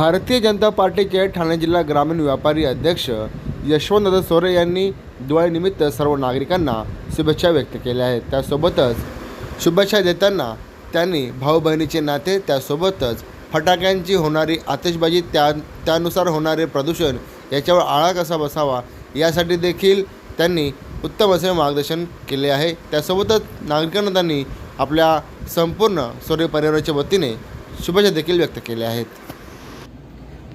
भारतीय जनता पार्टीचे ठाणे जिल्हा ग्रामीण व्यापारी अध्यक्ष यशवंतदादा सोरे यांनी दिवाळीनिमित्त सर्व नागरिकांना शुभेच्छा व्यक्त केल्या आहेत. त्यासोबतच शुभेच्छा देताना त्यांनी भाऊ बहिणीचे नाते त्यासोबतच फटाक्यांची होणारी आतिषबाजी त्या त्यानुसार होणारे प्रदूषण याच्यावर आळा कसा बसावा यासाठी देखील त्यांनी उत्तम असे मार्गदर्शन केले आहे. त्यासोबतच नागरिकांना त्यांनी आपल्या संपूर्ण सूर्य परिवाराच्या वतीने शुभेच्छा देखील व्यक्त केल्या आहेत.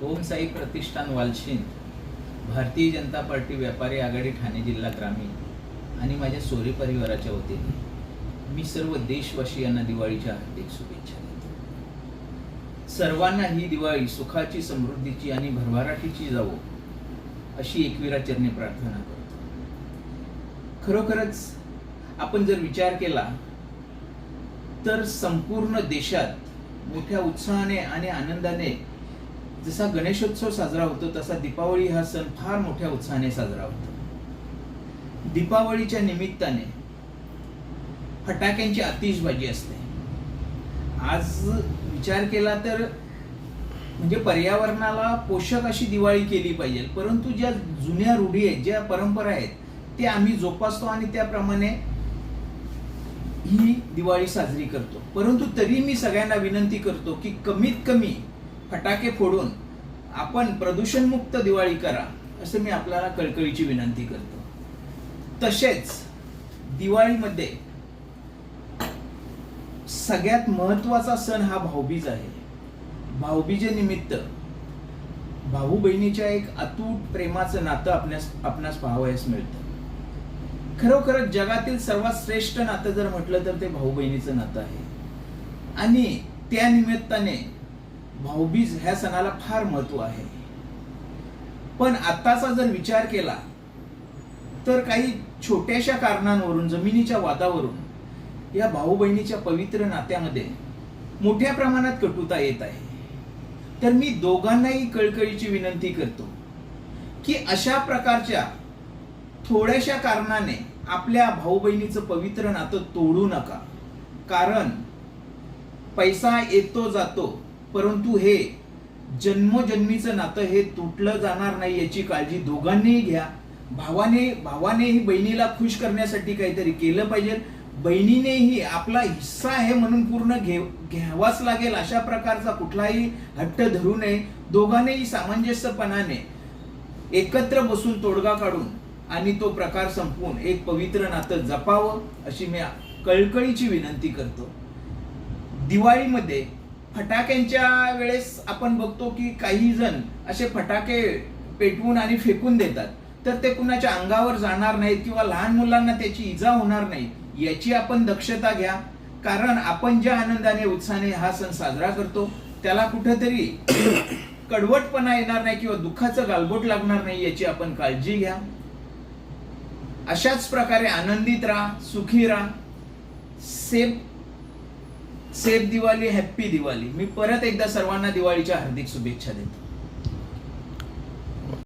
ओम साई प्रतिष्ठान वालशीन भारतीय जनता पार्टी व्यापारी आघाडी ठाणे जिल्हा ग्रामीण आणि माझ्या सोरी परिवाराच्या वतीने मी सर्व देशवासियांना दिवाळीच्या हार्दिक शुभेच्छा देतो. सर्वांना ही दिवाळी सुखाची समृद्धीची आणि भरभराटीची जावो अशी एकविरा चरणी प्रार्थना करतो. खरोखरच आपण जर विचार केला तर संपूर्ण देशात मोठ्या उत्साहाने आणि आनंदाने जसा गणेशोत्सव साजरा होतो तसा दीपावली हा सण फार मोठ्या उत्साहाने साजरा होतो. दीपावलीच्या निमित्ताने फटाक्यांची आतिषबाजी असते. आज विचार केला तर म्हणजे पर्यावरणाला पोषक अशी दिवाळी केली पाहिजे परंतु ज्या जुन्या रूढी आहेत ज्या परंपरा आहेत ते आम्ही जोपासतो आणि त्याप्रमाणे ही दिवाळी साजरी करतो. परंतु तरी मी सगळ्यांना विनंती करतो की कमीत कमी फटाके फोडून आपण प्रदूषणमुक्त दिवाळी करा असं मी आपल्याला कळकळीची विनंती करतो. तसेच दिवाळीमध्ये सगळ्यात महत्त्वाचा सण हा भाऊबीज आहे. भाऊबीजेनिमित्त भाऊ बहिणीच्या एक अतूट प्रेमाचं नातं आपल्यास आपणास पाहावयास मिळतं. खरोखरच जगातील सर्वात श्रेष्ठ नातं जर म्हटलं तर ते भाऊ बहिणीचं नातं आहे. आणि त्या निमित्ताने भाऊबीज ह्या सणाला फार महत्त्व आहे. पण आत्ताचा जर विचार केला तर काही छोट्याशा कारणांवरून जमिनीच्या वादावरून या भाऊ बहिणीच्या पवित्र नात्यामध्ये मोठ्या प्रमाणात कटुता येत आहे. तर मी दोघांनाही कळकळीची विनंती करतो की अशा प्रकारच्या थोड्याशा कारणाने आपल्या भाऊ बहिणीचं पवित्र नातं तोडू नका. कारण पैसा येतो जातो परंतु हे जन्मोजन्मीचं नातं हे तुटलं जाणार नाही याची काळजी दोघांनीही घ्या. भावाने भावानेही बहिणीला खुश करण्यासाठी काहीतरी केलं पाहिजे. बहिणीनेही आपला हिस्सा आहे म्हणून पूर्ण घे घ्यावाच लागेल अशा प्रकारचा कुठलाही हट्ट धरू नये. दोघांनीही सामंजस्यपणाने एकत्र बसून तोडगा काढून आणि तो प्रकार संपवून एक पवित्र नातं जपावं अशी मी कळकळीची विनंती करतो. दिवाळीमध्ये फटाक्यांच्या वेळेस आपण बघतो की काही जण असे फटाके पेटवून आणि फेकून देतात. तर ते कुणाच्या अंगावर जाणार नाहीत किंवा लहान मुलांना त्याची इजा होणार नाही याची आपण दक्षता घ्या. कारण आपण ज्या आनंदाने उत्साहाने हा सण साजरा करतो त्याला कुठेतरी कडवटपणा येणार नाही किंवा दुःखाचं गालबोट लागणार नाही याची आपण काळजी घ्या. अशाच प्रकारे आनंदित राहा सुखी राहा. Safe safe Diwali happy Diwali. मी परत एकदा सर्वांना दिवाळीच्या हार्दिक शुभेच्छा देतो.